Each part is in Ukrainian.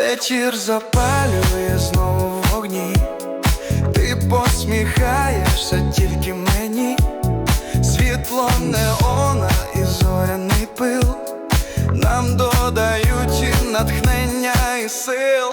Вечір запалює знову вогні, ти посміхаєшся тільки мені, світло неона і зоряний пил, нам додають і натхнення і сил.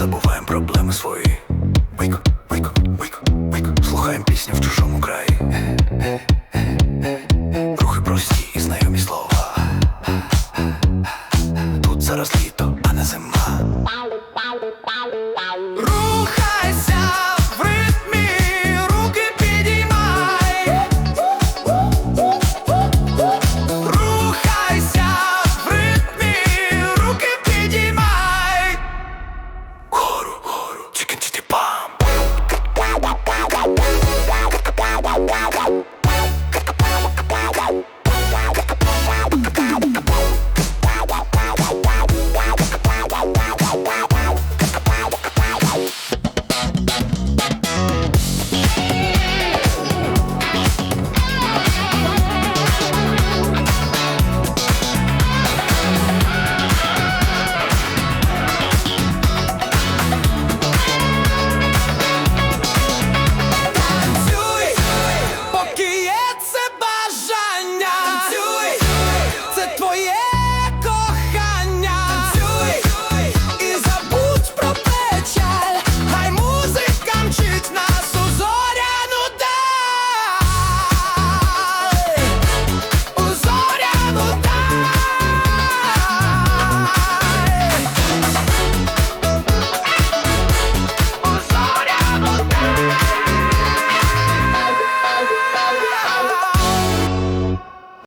забуваємо проблеми свої. Вик, вик, вик, вик, слухаємо пісню в чужому краї. Рухи прості і знайомі слова. Тут зараз літ.